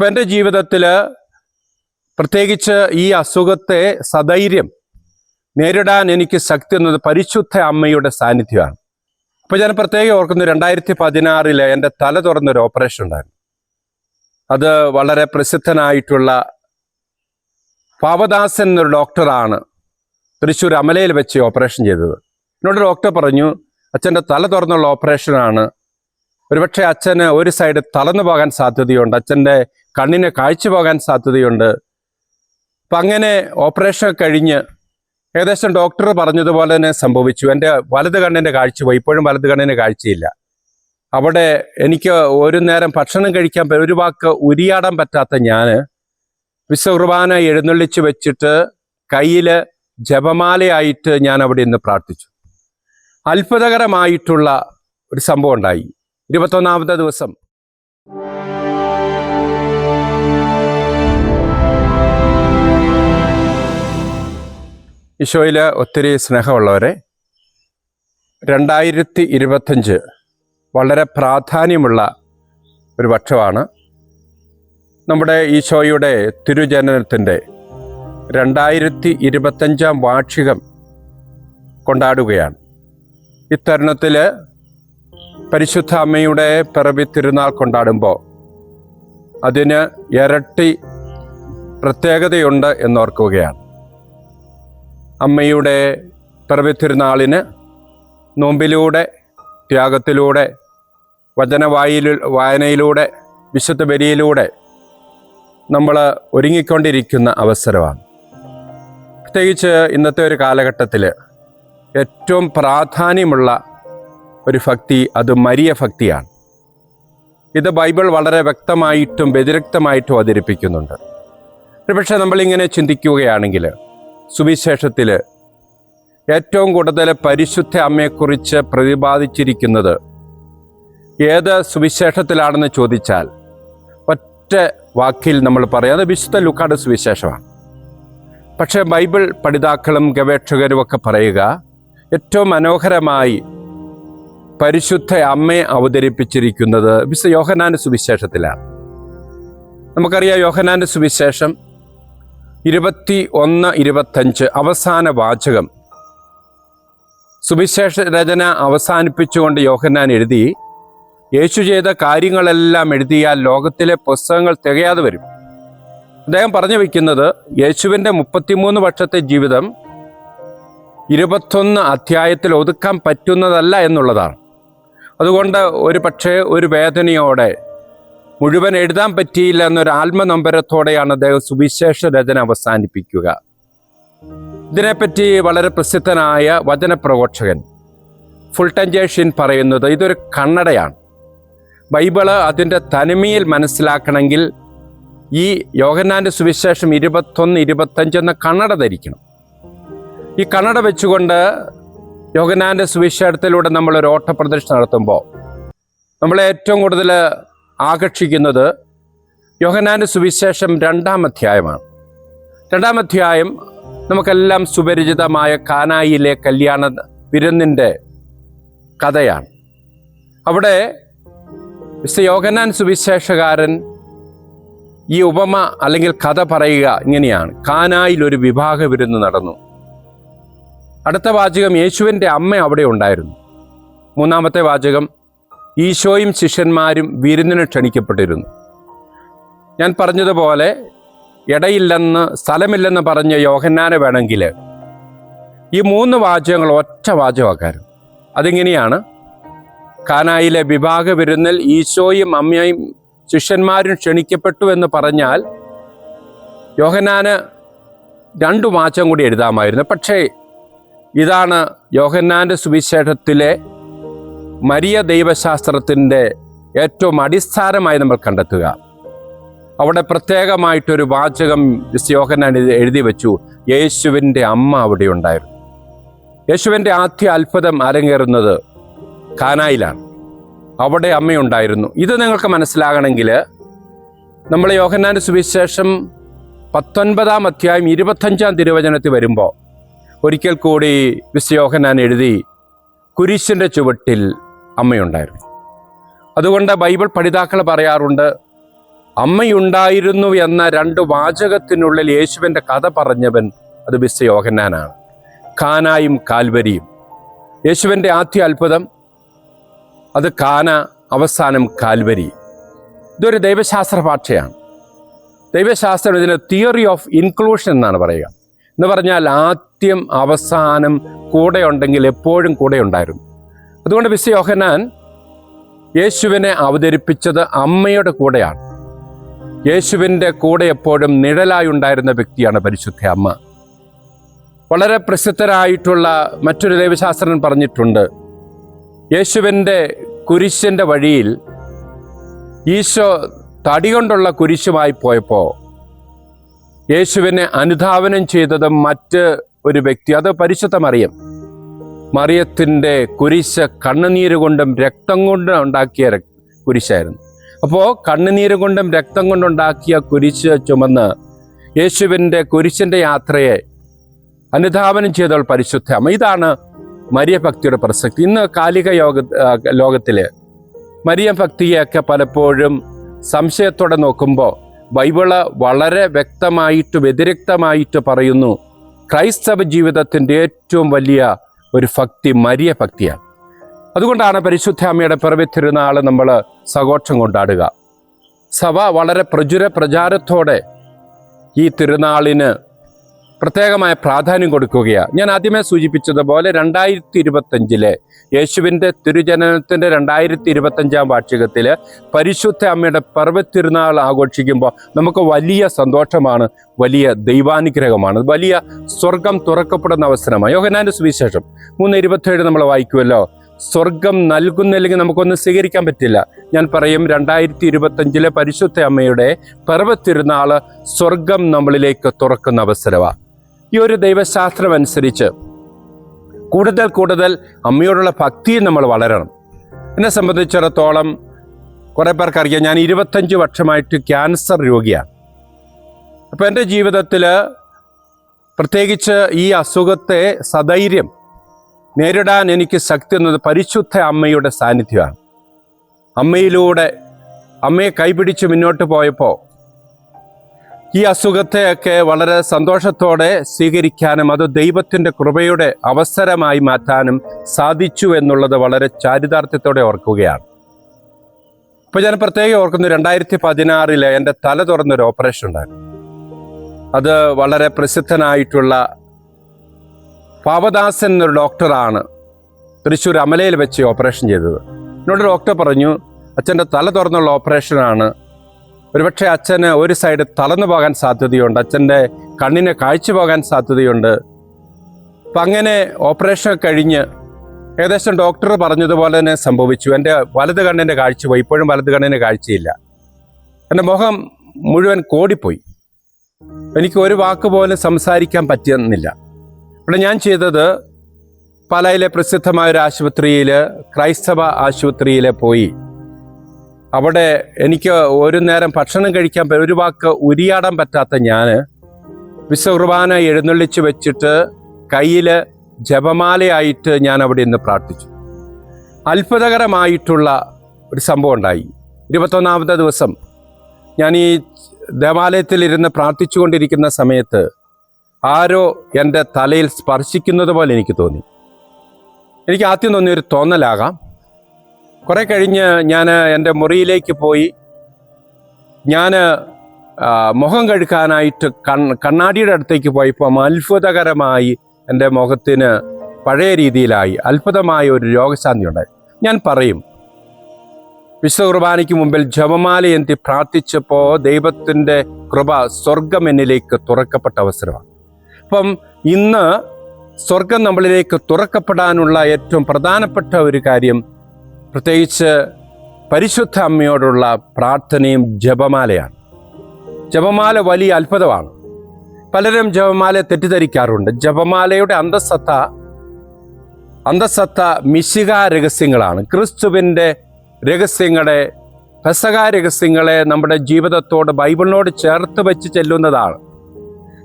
അപ്പം എന്റെ ജീവിതത്തിൽ പ്രത്യേകിച്ച് ഈ അസുഖത്തെ സധൈര്യം നേരിടാൻ എനിക്ക് ശക്തി എന്നത് പരിശുദ്ധ അമ്മയുടെ സാന്നിധ്യമാണ്. അപ്പോൾ ഞാൻ പ്രത്യേകം ഓർക്കുന്നു രണ്ടായിരത്തി പതിനാറിൽ എന്റെ തല തുറന്നൊരു ഓപ്പറേഷൻ ഉണ്ടായിരുന്നു. അത് വളരെ പ്രസിദ്ധനായിട്ടുള്ള പാവദാസൻ എന്നൊരു ഡോക്ടറാണ് തൃശ്ശൂർ അമലയിൽ വെച്ച് ഓപ്പറേഷൻ ചെയ്തത്. എന്നോട് ഡോക്ടർ പറഞ്ഞു അച്ഛന്റെ തല തുറന്നുള്ള ഓപ്പറേഷനാണ് ഒരുപക്ഷെ അച്ഛന് ഒരു സൈഡ് തളർന്നു പോകാൻ സാധ്യതയുണ്ട്. അച്ഛന്റെ കണ്ണിന് കാഴ്ച പോകാൻ സാധ്യതയുണ്ട്. അപ്പം അങ്ങനെ ഓപ്പറേഷൻ കഴിഞ്ഞ് ഏകദേശം ഡോക്ടർ പറഞ്ഞതുപോലെ തന്നെ സംഭവിച്ചു. എന്റെ വലത് കണ്ണിന്റെ കാഴ്ച പോയി. ഇപ്പോഴും വലത് കണ്ണിന്റെ കാഴ്ചയില്ല. അവിടെ എനിക്ക് ഒരു നേരം ഭക്ഷണം കഴിക്കാൻ ഒരു വാക്ക് ഉരിയാടാൻ പറ്റാത്ത ഞാൻ വിശ്വകുർബാന എഴുന്നള്ളിച്ച് വെച്ചിട്ട് കയ്യിൽ ജപമാലയായിട്ട് ഞാൻ അവിടെ ഇന്ന് പ്രാർത്ഥിച്ചു. അത്ഭുതകരമായിട്ടുള്ള ഒരു സംഭവം ഉണ്ടായി. ഇരുപത്തൊന്നാമത്തെ ദിവസം. ഈശോയിൽ ഒത്തിരി സ്നേഹമുള്ളവരെ രണ്ടായിരത്തി ഇരുപത്തഞ്ച് വളരെ പ്രാധാന്യമുള്ള ഒരു വർഷമാണ് നമ്മുടെ ഈശോയുടെ തിരുജനനത്തിന്റെ രണ്ടായിരത്തി ഇരുപത്തഞ്ചാം വാർഷികം കൊണ്ടാടുകയാണ്. ഇത്തരുണത്തിൽ പരിശുദ്ധ അമ്മയുടെ പിറവി തിരുനാൾ കൊണ്ടാടുമ്പോൾ അതിന് ഇരട്ടി പ്രത്യേകതയുണ്ട് എന്നോർക്കുകയാണ്. അമ്മയുടെ പിറവി തിരുനാളിന് നോമ്പിലൂടെ ത്യാഗത്തിലൂടെ വചനവായിൽ വായനയിലൂടെ വിശുദ്ധ ബലിയിലൂടെ നമ്മൾ ഒരുങ്ങിക്കൊണ്ടിരിക്കുന്ന അവസരമാണ്. പ്രത്യേകിച്ച് ഇന്നത്തെ ഒരു കാലഘട്ടത്തിൽ ഏറ്റവും പ്രാധാന്യമുള്ള ഒരു ഭക്തി അത് മരിയ ഭക്തിയാണ്. ഇത് ബൈബിൾ വളരെ വ്യക്തമായിട്ടും വ്യതിരക്തമായിട്ടും അവതരിപ്പിക്കുന്നുണ്ട്. ഒരുപക്ഷെ നമ്മളിങ്ങനെ ചിന്തിക്കുകയാണെങ്കിൽ സുവിശേഷത്തിൽ ഏറ്റവും കൂടുതൽ പരിശുദ്ധ അമ്മയെക്കുറിച്ച് പ്രതിപാദിച്ചിരിക്കുന്നത് ഏത് സുവിശേഷത്തിലാണെന്ന് ചോദിച്ചാൽ ഒറ്റ വാക്കിൽ നമ്മൾ പറയാം അത് വിശുദ്ധ ലുക്കാട് സുവിശേഷമാണ്. പക്ഷേ ബൈബിൾ പഠിതാക്കളും ഗവേഷകരും ഒക്കെ പറയുക ഏറ്റവും മനോഹരമായി പരിശുദ്ധ അമ്മയെ അവതരിപ്പിച്ചിരിക്കുന്നത് വിശ്വ യോഹനാന്റെ സുവിശേഷത്തിലാണ്. നമുക്കറിയാം യോഹനാന്റെ സുവിശേഷം ഇരുപത്തി ഒന്ന് ഇരുപത്തഞ്ച് അവസാന വാചകം. സുവിശേഷ രചന അവസാനിപ്പിച്ചുകൊണ്ട് യോഹന്നാൻ എഴുതി യേശു ചെയ്ത കാര്യങ്ങളെല്ലാം എഴുതിയാൽ ലോകത്തിലെ പുസ്തകങ്ങൾ തികയാതെ വരും. അദ്ദേഹം പറഞ്ഞു വയ്ക്കുന്നത് യേശുവിന്റെ മുപ്പത്തിമൂന്ന് വർഷത്തെ ജീവിതം ഇരുപത്തൊന്ന് അധ്യായത്തിൽ ഒതുക്കാൻ പറ്റുന്നതല്ല എന്നുള്ളതാണ്. അതുകൊണ്ട് ഒരു പക്ഷേ ഒരു വേദനയോടെ മുഴുവൻ എഴുതാൻ പറ്റിയില്ല എന്നൊരു ആത്മനമ്പരത്തോടെയാണ് അദ്ദേഹം സുവിശേഷ രചന അവസാനിപ്പിക്കുക. ഇതിനെപ്പറ്റി വളരെ പ്രസിദ്ധനായ വചനപ്രഘോഷകൻ ഫുൾട്ടൻജേഷ്യൻ പറയുന്നത് ഇതൊരു കണ്ണടയാണ്. ബൈബിൾ അതിന്റെ തനിമയിൽ മനസ്സിലാക്കണമെങ്കിൽ ഈ യോഹന്നാന്റെ സുവിശേഷം ഇരുപത്തൊന്ന് ഇരുപത്തഞ്ച് എന്ന കണ്ണട ധരിക്കണം. ഈ കണ്ണട വെച്ചുകൊണ്ട് യോഹന്നാന്റെ സുവിശേഷത്തിലൂടെ നമ്മൾ ഒരു ഓട്ടപ്രദർശനം നടത്തുമ്പോൾ നമ്മൾ ഏറ്റവും കൂടുതൽ ആകർഷിക്കുന്നത് യോഹനാന്റെ സുവിശേഷം രണ്ടാം അധ്യായമാണ്. രണ്ടാം അധ്യായം നമുക്കെല്ലാം സുപരിചിതമായ കാനായിലെ കല്യാണ വിരുന്നിന്റെ കഥയാണ്. അവിടെ മിസ്റ്റർ യോഗനാൻ സുവിശേഷകാരൻ ഈ ഉപമ അല്ലെങ്കിൽ കഥ പറയുക ഇങ്ങനെയാണ്. കാനായിൽ ഒരു വിവാഹ വിരുന്ന് നടന്നു. അടുത്ത വാചകം യേശുവിന്റെ അമ്മ അവിടെ ഉണ്ടായിരുന്നു. മൂന്നാമത്തെ വാചകം ഈശോയും ശിഷ്യന്മാരും വിരുന്നിന് ക്ഷണിക്കപ്പെട്ടിരുന്നു. ഞാൻ പറഞ്ഞതുപോലെ ഇടയില്ലെന്ന് സ്ഥലമില്ലെന്ന് പറഞ്ഞ യോഹന്നാനെ വേണമെങ്കിൽ ഈ മൂന്ന് വാചകങ്ങൾ ഒറ്റ വാചകമാക്കാരും അതിങ്ങനെയാണ് കാനായിലെ വിഭാഗ വിരുന്നിൽ ഈശോയും അമ്മയും ശിഷ്യന്മാരും ക്ഷണിക്കപ്പെട്ടു എന്ന് പറഞ്ഞാൽ യോഹനാന് രണ്ടു വാചകം കൂടി എഴുതാമായിരുന്നു. പക്ഷേ ഇതാണ് യോഹന്നാന്റെ സുവിശേഷത്തിലെ മരിയ ദൈവശാസ്ത്രത്തിന്റെ ഏറ്റവും അടിസ്ഥാനമായി നമ്മൾ കണ്ടെത്തുക. അവിടെ പ്രത്യേകമായിട്ടൊരു വാചകം യോഹന്നാൻ എഴുതി- വെച്ചു. യേശുവിന്റെ അമ്മ അവിടെ ഉണ്ടായിരുന്നു. യേശുവിന്റെ ആദ്യ അത്ഭുതം അരങ്ങേറുന്നത് കാനായിലാണ്. അവിടെ അമ്മയുണ്ടായിരുന്നു. ഇത് നിങ്ങൾക്ക് മനസ്സിലാകണമെങ്കിൽ നമ്മൾ യോഹന്നാന്റെ സുവിശേഷം പത്തൊൻപതാം അധ്യായം ഇരുപത്തഞ്ചാം തിരുവചനത്തിൽ വരുമ്പോൾ ഒരിക്കൽ കൂടി വിശ്വയോഹൻ ഞാൻ എഴുതി കുരിശിന്റെ ചുവട്ടിൽ അമ്മയുണ്ടായിരുന്നു. അതുകൊണ്ട് ബൈബിൾ പഠിതാക്കൾ പറയാറുണ്ട് അമ്മയുണ്ടായിരുന്നു എന്ന രണ്ട് വാചകത്തിനുള്ളിൽ യേശുവിന്റെ കഥ പറഞ്ഞവൻ അത് വിശ്വയോഹന്നാനാണ് കാനായും കാൽവരിയും. യേശുവിന്റെ ആദ്യ അത്ഭുതം അത് കാന അവസാനം കാൽവരി. ഇതൊരു ദൈവശാസ്ത്ര ഭാഷയാണ് ദൈവശാസ്ത്രം ഇതിന് തിയറി ഓഫ് ഇൻക്ലൂഷൻ എന്നാണ് പറയുക. എന്ന് പറഞ്ഞാൽ ആദ്യം അവസാനം കൂടെ ഉണ്ടെങ്കിൽ എപ്പോഴും കൂടെ ഉണ്ടായിരുന്നു അതുകൊണ്ട് വിശ്വ യോഹനാൻ യേശുവിനെ അവതരിപ്പിച്ചത് അമ്മയുടെ കൂടെയാണ്. യേശുവിന്റെ കൂടെ എപ്പോഴും നിഴലായി ഉണ്ടായിരുന്ന വ്യക്തിയാണ് പരിശുദ്ധ അമ്മ. വളരെ പ്രസിദ്ധരായിട്ടുള്ള മറ്റൊരു ദൈവശാസ്ത്രൻ പറഞ്ഞിട്ടുണ്ട് യേശുവിന്റെ കുരിശിന്റെ വഴിയിൽ ഈശോ തടി കൊണ്ടുള്ള കുരിശുമായി പോയപ്പോൾ യേശുവിനെ അനുധാവനം ചെയ്തതും മറ്റ് ഒരു വ്യക്തി. അത് പരിശുദ്ധ മറിയം മറിയത്തിന്റെ കുരിശ് കണ്ണുനീര് കൊണ്ടും രക്തം കൊണ്ടും ഉണ്ടാക്കിയ കുരിശായിരുന്നു. അപ്പോൾ കണ്ണുനീര് കൊണ്ടും രക്തം കൊണ്ടുണ്ടാക്കിയ കുരിശ് ചുമന്ന് യേശുവിന്റെ കുരിശിന്റെ യാത്രയെ അനുധാപനം ചെയ്തവൾ പരിശുദ്ധ. അമ്മ ഇതാണ് മരിയ ഭക്തിയുടെ പ്രസക്തി. ഇന്ന് കാലിക യോഗ ലോകത്തിൽ മരിയ ഭക്തിയൊക്കെ പലപ്പോഴും സംശയത്തോടെ നോക്കുമ്പോൾ ബൈബിൾ വളരെ വ്യക്തമായിട്ട് വ്യതിരിക്തമായിട്ട് പറയുന്നു. ക്രൈസ്തവ ജീവിതത്തിന്റെ ഏറ്റവും വലിയ ഒരു ഭക്തി മരിയ ഭക്തിയാണ്. അതുകൊണ്ടാണ് പരിശുദ്ധ അമ്മയുടെ പിറവി തിരുനാൾ നമ്മൾ സഘോഷം കൊണ്ടാടുക. സഭ വളരെ പ്രചുര പ്രചാരത്തോടെ ഈ തിരുനാളിന് പ്രത്യേകമായ പ്രാധാന്യം കൊടുക്കുകയാണ്. ഞാൻ ആദ്യമേ സൂചിപ്പിച്ചതുപോലെ രണ്ടായിരത്തി ഇരുപത്തഞ്ചിലെ യേശുവിന്റെ തിരുജനനത്തിന്റെ രണ്ടായിരത്തി ഇരുപത്തഞ്ചാം വാർഷികത്തിൽ പരിശുദ്ധ അമ്മയുടെ പർവത്തിരുന്നാൾ ആഘോഷിക്കുമ്പോൾ നമുക്ക് വലിയ സന്തോഷമാണ് വലിയ ദൈവാനുഗ്രഹമാണ് വലിയ സ്വർഗം തുറക്കപ്പെടുന്ന അവസരമാണ്. യോഹനാന്റെ സുവിശേഷം മൂന്ന് ഇരുപത്തേഴ് നമ്മൾ വായിക്കുമല്ലോ. സ്വർഗം നൽകുന്നില്ലെങ്കിൽ നമുക്കൊന്നും സ്വീകരിക്കാൻ പറ്റില്ല. ഞാൻ പറയും രണ്ടായിരത്തി ഇരുപത്തഞ്ചിലെ പരിശുദ്ധ അമ്മയുടെ പർവത്തിരുന്നാൾ സ്വർഗം നമ്മളിലേക്ക് തുറക്കുന്ന അവസരമാണ് ഈ ഒരു ദൈവശാസ്ത്രം അനുസരിച്ച് കൂടുതൽ കൂടുതൽ അമ്മയോടുള്ള ഭക്തി നമ്മൾ വളരണം. എന്നെ സംബന്ധിച്ചിടത്തോളം കുറേ പേർക്കറിയാം ഞാൻ ഇരുപത്തഞ്ച് വർഷമായിട്ട് ക്യാൻസർ രോഗിയാണ്. അപ്പോൾ എന്റെ ജീവിതത്തിൽ പ്രത്യേകിച്ച് ഈ അസുഖത്തെ സധൈര്യം നേരിടാൻ എനിക്ക് ശക്തി എന്നത് പരിശുദ്ധ അമ്മയുടെ സാന്നിധ്യമാണ്. അമ്മയിലൂടെ അമ്മയെ കൈപിടിച്ച് മുന്നോട്ട് പോയപ്പോൾ ഈ അസുഖത്തെയൊക്കെ വളരെ സന്തോഷത്തോടെ സ്വീകരിക്കാനും അത് ദൈവത്തിന്റെ കൃപയുടെ അവസരമായി മാറ്റാനും സാധിച്ചു എന്നുള്ളത് വളരെ ചാരിതാർത്ഥ്യത്തോടെ ഓർക്കുകയാണ്. ഇപ്പോൾ ഞാൻ പ്രത്യേകം ഓർക്കുന്നു രണ്ടായിരത്തി പതിനാറിൽ എന്റെ തല തുറന്നൊരു ഓപ്പറേഷൻ ഉണ്ടായിരുന്നു. അത് വളരെ പ്രസിദ്ധനായിട്ടുള്ള പാവദാസൻ എന്നൊരു ഡോക്ടറാണ് തൃശ്ശൂർ അമലയിൽ വെച്ച് ഓപ്പറേഷൻ ചെയ്തത്. എന്നോട് ഡോക്ടർ പറഞ്ഞു അച്ഛന്റെ തല തുറന്നുള്ള ഓപ്പറേഷനാണ് ഒരുപക്ഷെ അച്ഛന് ഒരു സൈഡ് തളർന്നു പോകാൻ സാധ്യതയുണ്ട്. അച്ഛന്റെ കണ്ണിന് കാഴ്ച പോകാൻ സാധ്യതയുണ്ട്. അപ്പം അങ്ങനെ ഓപ്പറേഷൻ കഴിഞ്ഞ് ഏകദേശം ഡോക്ടർ പറഞ്ഞതുപോലെ തന്നെ സംഭവിച്ചു. എന്റെ വലത് കണ്ണിന്റെ കാഴ്ച പോയി. ഇപ്പോഴും വലത് കണ്ണിന്റെ കാഴ്ചയില്ല. എന്റെ മുഖം മുഴുവൻ കോടിപ്പോയി. എനിക്ക് ഒരു വാക്ക് പോലും സംസാരിക്കാൻ പറ്റുന്നില്ല. ഇവിടെ ഞാൻ ചെയ്തത് പാലായിലെ പ്രസിദ്ധമായ ഒരു ആശുപത്രിയിൽ ക്രൈസ്തവ ആശുപത്രിയിൽ പോയി. അവിടെ എനിക്ക് ഒരു നേരം ഭക്ഷണം കഴിക്കാൻ ഒരു വാക്ക് ഉരിയാടാൻ പറ്റാത്ത ഞാൻ വിശ്വകുർബാന എഴുന്നള്ളിച്ച് വെച്ചിട്ട് കയ്യിൽ ജപമാലയായിട്ട് ഞാൻ അവിടെ ഇന്ന് പ്രാർത്ഥിച്ചു. അത്ഭുതകരമായിട്ടുള്ള ഒരു സംഭവം ഉണ്ടായി. ഇരുപത്തൊന്നാമത്തെ ദിവസം ഞാൻ ഈ ദേവാലയത്തിൽ ദേവാലയത്തിലിരുന്ന് പ്രാർത്ഥിച്ചുകൊണ്ടിരിക്കുന്ന സമയത്ത് ആരോ എന്റെ തലയിൽ സ്പർശിക്കുന്നത് പോലെ എനിക്ക് തോന്നി. എനിക്ക് ആദ്യം തോന്നിയൊരു തോന്നലാകാം. കുറെ കഴിഞ്ഞ് ഞാൻ എന്റെ മുറിയിലേക്ക് പോയി. ഞാൻ മുഖം കഴുകാനായിട്ട് കൺ കണ്ണാടിയുടെ അടുത്തേക്ക് പോയപ്പോൾ അത്ഭുതകരമായി എന്റെ മുഖത്തിന് പഴയ രീതിയിലായി അത്ഭുതമായ ഒരു രോഗശാന്തി ഉണ്ടായി. ഞാൻ പറയും വിശുദ്ധ കുർബാനയ്ക്ക് മുമ്പിൽ ജപമാല എന്തി പ്രാർത്ഥിച്ചപ്പോൾ ദൈവത്തിന്റെ കൃപ സ്വർഗം എന്നിലേക്ക് തുറക്കപ്പെട്ട അവസരമാണ്. അപ്പം ഇന്ന് സ്വർഗം നമ്മളിലേക്ക് തുറക്കപ്പെടാനുള്ള ഏറ്റവും പ്രധാനപ്പെട്ട ഒരു കാര്യം പ്രത്യേകിച്ച് പരിശുദ്ധ അമ്മയോടുള്ള പ്രാർത്ഥനയും ജപമാലയാണ്. ജപമാല വലിയ അത്ഭുതമാണ്. പലരും ജപമാല തെറ്റിദ്ധരിക്കാറുണ്ട്. ജപമാലയുടെ അന്തസത്ത അന്തസത്ത മിശിക രഹസ്യങ്ങളാണ്. ക്രിസ്തുവിന്റെ രഹസ്യങ്ങളെ പെസക രഹസ്യങ്ങളെ നമ്മുടെ ജീവിതത്തോട് ബൈബിളിനോട് ചേർത്ത് വെച്ച് ചെല്ലുന്നതാണ്.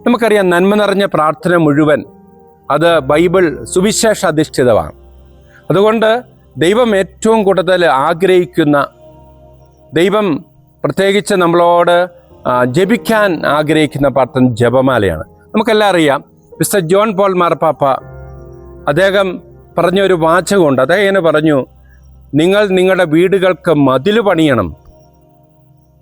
നമുക്കറിയാം നന്മ നിറഞ്ഞ പ്രാർത്ഥന മുഴുവൻ അത് ബൈബിൾ സുവിശേഷ അധിഷ്ഠിതമാണ് അതുകൊണ്ട് ദൈവം ഏറ്റവും കൂടുതൽ ആഗ്രഹിക്കുന്ന ദൈവം പ്രത്യേകിച്ച് നമ്മളോട് ജപിക്കാൻ ആഗ്രഹിക്കുന്ന പ്രാർത്ഥന ജപമാലയാണ്. നമുക്കെല്ലാം അറിയാം മിസ്റ്റർ ജോൺ പോൾ മാർപ്പാപ്പ അദ്ദേഹം പറഞ്ഞൊരു വാചകമുണ്ട്. അദ്ദേഹം ഇങ്ങനെ പറഞ്ഞു നിങ്ങൾ നിങ്ങളുടെ വീടുകൾക്ക് മതിൽ പണിയണം.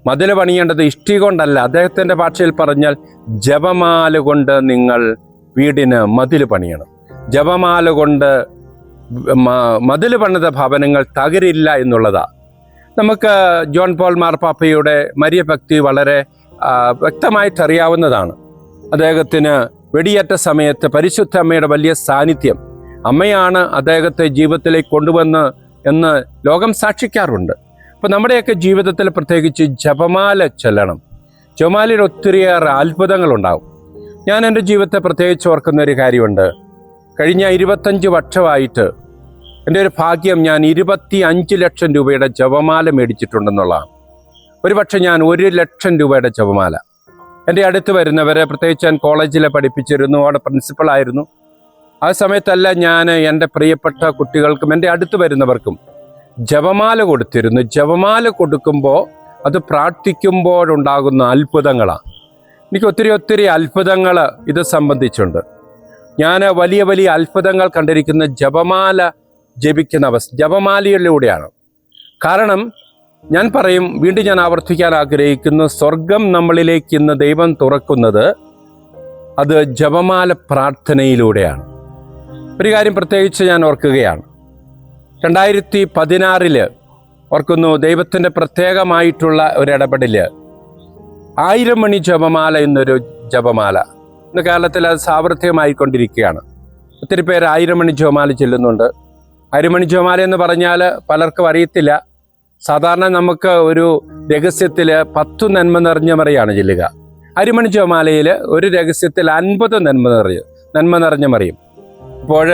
മതിൽ പണിയേണ്ടത് ഇഷ്ടി കൊണ്ടല്ല. അദ്ദേഹത്തിന്റെ ഭാഷയിൽ പറഞ്ഞാൽ ജപമാല കൊണ്ട് നിങ്ങൾ വീടിന് മതിൽ പണിയണം. ജപമാല കൊണ്ട് മതിൽ പണിത ഭവനങ്ങൾ തകരില്ല എന്നുള്ളതാ. നമുക്ക് ജോൺ പോൾ മാർപ്പാപ്പയുടെ മരിയ ഭക്തി വളരെ വ്യക്തമായിട്ടറിയാവുന്നതാണ്. അദ്ദേഹത്തിന് വെടിയേറ്റ സമയത്ത് പരിശുദ്ധ അമ്മയുടെ വലിയ സാന്നിധ്യം അമ്മയാണ് അദ്ദേഹത്തെ ജീവിതത്തിലേക്ക് കൊണ്ടുവന്ന് എന്ന് ലോകം സാക്ഷിക്കാറുണ്ട്. അപ്പോൾ നമ്മുടെയൊക്കെ ജീവിതത്തിൽ പ്രത്യേകിച്ച് ജപമാല ചെല്ലണം. ജപമാലയിൽ ഒത്തിരിയേറെ അത്ഭുതങ്ങളുണ്ടാവും. ഞാൻ എന്റെ ജീവിതത്തെ പ്രത്യേകിച്ച് ഓർക്കുന്ന ഒരു കാര്യമുണ്ട്. കഴിഞ്ഞ ഇരുപത്തഞ്ച് വർഷമായിട്ട് എന്റെ ഒരു ഭാഗ്യം ഞാൻ ഇരുപത്തി അഞ്ച് ലക്ഷം രൂപയുടെ ജപമാല മേടിച്ചിട്ടുണ്ടെന്നുള്ളതാണ്. ഒരുപക്ഷെ ഞാൻ ഒരു ലക്ഷം രൂപയുടെ ജപമാല. എന്റെ അടുത്ത് വരുന്നവരെ പ്രത്യേകിച്ച് ഞാൻ കോളേജിലെ പഠിപ്പിച്ചിരുന്നു അവിടെ പ്രിൻസിപ്പളായിരുന്നു ആ സമയത്തല്ല ഞാൻ എന്റെ പ്രിയപ്പെട്ട കുട്ടികൾക്കും എന്റെ അടുത്ത് വരുന്നവർക്കും ജപമാല കൊടുത്തിരുന്നു. ജപമാല കൊടുക്കുമ്പോൾ അത് പ്രാർത്ഥിക്കുമ്പോഴുണ്ടാകുന്ന അത്ഭുതങ്ങളാണ്. എനിക്ക് ഒത്തിരി ഒത്തിരി അത്ഭുതങ്ങൾ ഇത് സംബന്ധിച്ചുണ്ട്. ഞാൻ വലിയ വലിയ അത്ഭുതങ്ങൾ കണ്ടിരിക്കുന്ന ജപമാല ജപിക്കുന്ന അവസ്ഥ ജപമാലയിലൂടെയാണ്. കാരണം ഞാൻ പറയും വീണ്ടും ഞാൻ ആവർത്തിക്കാൻ ആഗ്രഹിക്കുന്ന സ്വർഗം നമ്മളിലേക്ക് ഇന്ന് ദൈവം തുറക്കുന്നത് അത് ജപമാല പ്രാർത്ഥനയിലൂടെയാണ്. ഒരു കാര്യം പ്രത്യേകിച്ച് ഞാൻ ഓർക്കുകയാണ്. രണ്ടായിരത്തി പതിനാറിൽ ഓർക്കുന്നു ദൈവത്തിന്റെ പ്രത്യേകമായിട്ടുള്ള ഒരു ഇടപെടൽ. ആയിരം മണി ജപമാല എന്നൊരു ജപമാല. ഇന്ന് കേരളത്തിൽ അത് സാവർത്തികമായിക്കൊണ്ടിരിക്കുകയാണ് ഒത്തിരി പേര് ആയിരം മണി ജപമാല ചെല്ലുന്നുണ്ട്. ആയിരം ജോമാല എന്ന് പറഞ്ഞാൽ പലർക്കും അറിയത്തില്ല. സാധാരണ നമുക്ക് ഒരു രഹസ്യത്തിൽ പത്തു നന്മ നിറഞ്ഞ മറിയാണ് ചെല്ലുക. അരിമണി ജോമാലയിൽ ഒരു രഹസ്യത്തിൽ അൻപത് നന്മ നിറഞ്ഞ നന്മ നിറഞ്ഞ മറിയും. അപ്പോൾ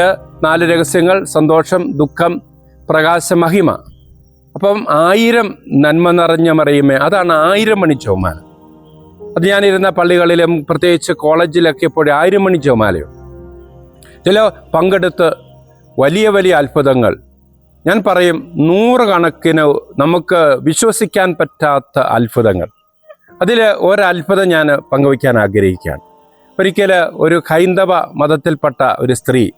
നാല് രഹസ്യങ്ങൾ സന്തോഷം ദുഃഖം പ്രകാശ മഹിമ. അപ്പം ആയിരം നന്മ നിറഞ്ഞ മറിയുമേ അതാണ് ആയിരം മണി ചോമാല അത് ഞാനിരുന്ന പള്ളികളിലും പ്രത്യേകിച്ച് കോളേജിലൊക്കെ ഇപ്പോഴും ആയിരം മണി ചോമാലയുണ്ട് ചില പങ്കെടുത്ത് വലിയ വലിയ അത്ഭുതങ്ങൾ. ഞാൻ പറയും നൂറുകണക്കിന് നമുക്ക് വിശ്വസിക്കാൻ പറ്റാത്ത അത്ഭുതങ്ങൾ. അതിൽ ഒരത്ഭുതം ഞാൻ പങ്കുവയ്ക്കാൻ ആഗ്രഹിക്കുകയാണ്. ഒരിക്കൽ ഒരു ഹൈന്ദവ മതത്തിൽപ്പെട്ട ഒരു സ്ത്രീ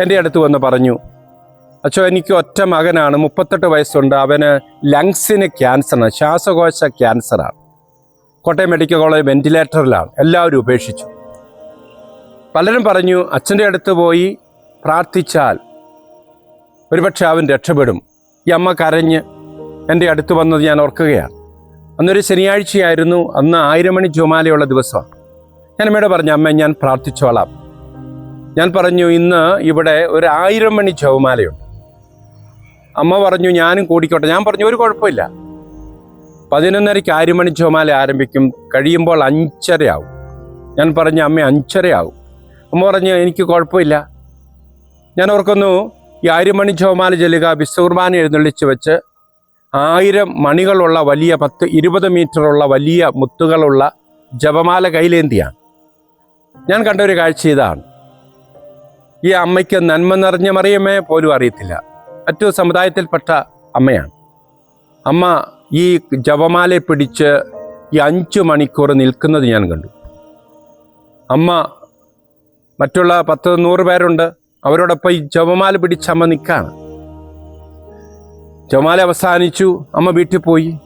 എന്റെ അടുത്ത് വന്ന് പറഞ്ഞു അച്ഛോ എനിക്ക് ഒറ്റ മകനാണ് മുപ്പത്തെട്ട് വയസ്സുണ്ട്. അവന് ലങ്സിന് ക്യാൻസറാണ് ശ്വാസകോശ ക്യാൻസറാണ്. കോട്ടയം മെഡിക്കൽ കോളേജ് വെന്റിലേറ്ററിലാണ്. എല്ലാവരും ഉപേക്ഷിച്ചു. പലരും പറഞ്ഞു അച്ഛന്റെ അടുത്ത് പോയി പ്രാർത്ഥിച്ചാൽ ഒരുപക്ഷെ അവൻ രക്ഷപ്പെടും. ഈ അമ്മ കരഞ്ഞ് എന്റെ അടുത്ത് വന്നത് ഞാൻ ഓർക്കുകയാണ്. അന്നൊരു ശനിയാഴ്ചയായിരുന്നു. അന്ന് ആയിരം മണി ജോമാലയുള്ള ദിവസമാണ് ഞാൻ അമ്മയോട് പറഞ്ഞു അമ്മ ഞാൻ പ്രാർത്ഥിച്ചോളാം. ഞാൻ പറഞ്ഞു ഇന്ന് ഇവിടെ ഒരു ആയിരം മണി ജോമാലയുണ്ട്. അമ്മ പറഞ്ഞു ഞാനും കൂടിക്കോട്ടെ. ഞാൻ പറഞ്ഞു ഒരു കുഴപ്പമില്ല. പതിനൊന്നരയ്ക്ക് ആയിരം മണി ജോമാല ആരംഭിക്കും. കഴിയുമ്പോൾ അഞ്ചരയാവും. ഞാൻ പറഞ്ഞു അമ്മ അഞ്ചരയാവും. അമ്മ പറഞ്ഞു എനിക്ക് കുഴപ്പമില്ല. ഞാൻ ഓർക്കുന്നു ഈ ആയിരം മണി ജപമാല ചെല്ലുക വിശ്വകുർബാന എഴുന്നള്ളിച്ച് വെച്ച് ആയിരം മണികളുള്ള വലിയ പത്ത് ഇരുപത് മീറ്ററുള്ള വലിയ മുത്തുകളുള്ള ജപമാല കൈലേന്തിയാണ് ഞാൻ കണ്ട ഒരു കാഴ്ച ഇതാണ്. ഈ അമ്മയ്ക്ക് നന്മ നിറഞ്ഞ മറിയമേ പോലും അറിയത്തില്ല. മറ്റു സമുദായത്തിൽപ്പെട്ട അമ്മയാണ്. അമ്മ ഈ ജപമാലയെ പിടിച്ച് ഈ അഞ്ചു മണിക്കൂർ നിൽക്കുന്നത് ഞാൻ കണ്ടു. അമ്മ മറ്റുള്ള പത്ത് നൂറ് പേരുണ്ട്. അവരോടൊപ്പം ഈ ജപമാല പിടിച്ച് അമ്മ നിൽക്കാണ്. ജപമാല അവസാനിച്ചു. അമ്മ വീട്ടിൽ പോയി.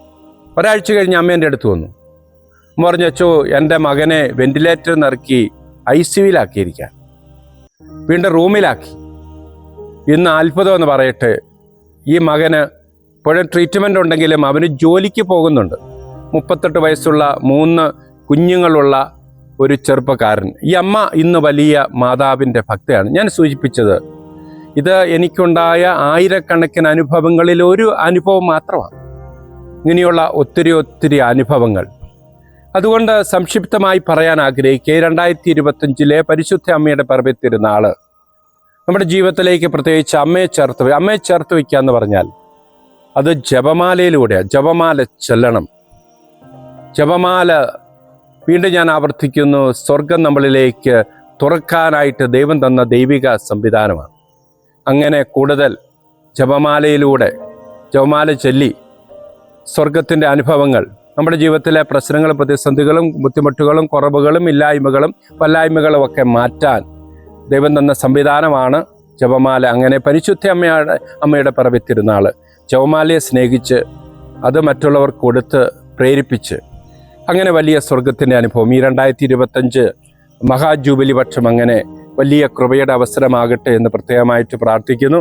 ഒരാഴ്ച കഴിഞ്ഞ് അമ്മ എന്റെ അടുത്ത് വന്നു. അമ്മ പറഞ്ഞു അച്ചോ എന്റെ മകനെ വെന്റിലേറ്റർ നിറക്കി ഐ സി സിയുലാക്കിയിരിക്കാൻ വീണ്ടും റൂമിലാക്കി. ഇന്ന് അത്ഭുതം എന്ന് പറയട്ടെ. ഈ മകന് ഇപ്പോഴും ട്രീറ്റ്മെന്റ് ഉണ്ടെങ്കിലും അവന് ജോലിക്ക് പോകുന്നുണ്ട്. മുപ്പത്തെട്ട് വയസ്സുള്ള മൂന്ന് കുഞ്ഞുങ്ങളുള്ള ഒരു ചെറുപ്പക്കാരൻ. ഈ അമ്മ ഇന്ന് വലിയ മാതാവിന്റെ ഭക്തയാണ്. ഞാൻ സൂചിപ്പിച്ചത് ഇത് എനിക്കുണ്ടായ ആയിരക്കണക്കിന് അനുഭവങ്ങളിൽ ഒരു അനുഭവം മാത്രമാണ്. ഇങ്ങനെയുള്ള ഒത്തിരി ഒത്തിരി അനുഭവങ്ങൾ. അതുകൊണ്ട് സംക്ഷിപ്തമായി പറയാൻ ആഗ്രഹിക്കുക രണ്ടായിരത്തി ഇരുപത്തഞ്ചിലെ പരിശുദ്ധ അമ്മയുടെ പിറവി തിരുന്നാൾ നമ്മുടെ ജീവിതത്തിലേക്ക് പ്രത്യേകിച്ച് അമ്മയെ ചേർത്ത് അമ്മയെ ചേർത്ത് വയ്ക്കുക എന്ന് പറഞ്ഞാൽ അത് ജപമാലയിലൂടെയാണ് ജപമാല ചെല്ലണം. ജപമാല വീണ്ടും ഞാൻ ആവർത്തിക്കുന്നു സ്വർഗം നമ്മളിലേക്ക് തുറക്കാനായിട്ട് ദൈവം തന്ന ദൈവിക സംവിധാനമാണ്. അങ്ങനെ കൂടുതൽ ജപമാലയിലൂടെ ജപമാല ചൊല്ലി സ്വർഗത്തിന്റെ അനുഭവങ്ങൾ നമ്മുടെ ജീവിതത്തിലെ പ്രശ്നങ്ങളും പ്രതിസന്ധികളും ബുദ്ധിമുട്ടുകളും കുറവുകളും ഇല്ലായ്മകളും വല്ലായ്മകളും ഒക്കെ മാറ്റാൻ ദൈവം തന്ന സംവിധാനമാണ് ജപമാല. അങ്ങനെ പരിശുദ്ധ അമ്മയുടെ അമ്മയുടെ പിറവി ജപമാലയെ സ്നേഹിച്ച് അത് മറ്റുള്ളവർക്ക് കൊടുത്ത് പ്രേരിപ്പിച്ച് അങ്ങനെ വലിയ സ്വർഗത്തിന്റെ അനുഭവം. ഈ രണ്ടായിരത്തി ഇരുപത്തഞ്ച് മഹാജൂബിലി പക്ഷം അങ്ങനെ വലിയ കൃപയുടെ അവസരമാകട്ടെ എന്ന് പ്രത്യേകമായിട്ട് പ്രാർത്ഥിക്കുന്നു.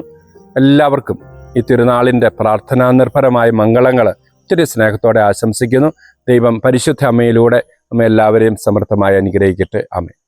എല്ലാവർക്കും ഈ തിരുനാളിന്റെ പ്രാർത്ഥനാ നിർഭരമായ മംഗളങ്ങൾ ഒത്തിരി സ്നേഹത്തോടെ ആശംസിക്കുന്നു. ദൈവം പരിശുദ്ധ അമ്മയിലൂടെ നമ്മെല്ലാവരെയും സമൃദ്ധമായി അനുഗ്രഹിക്കട്ടെ. അമ്മ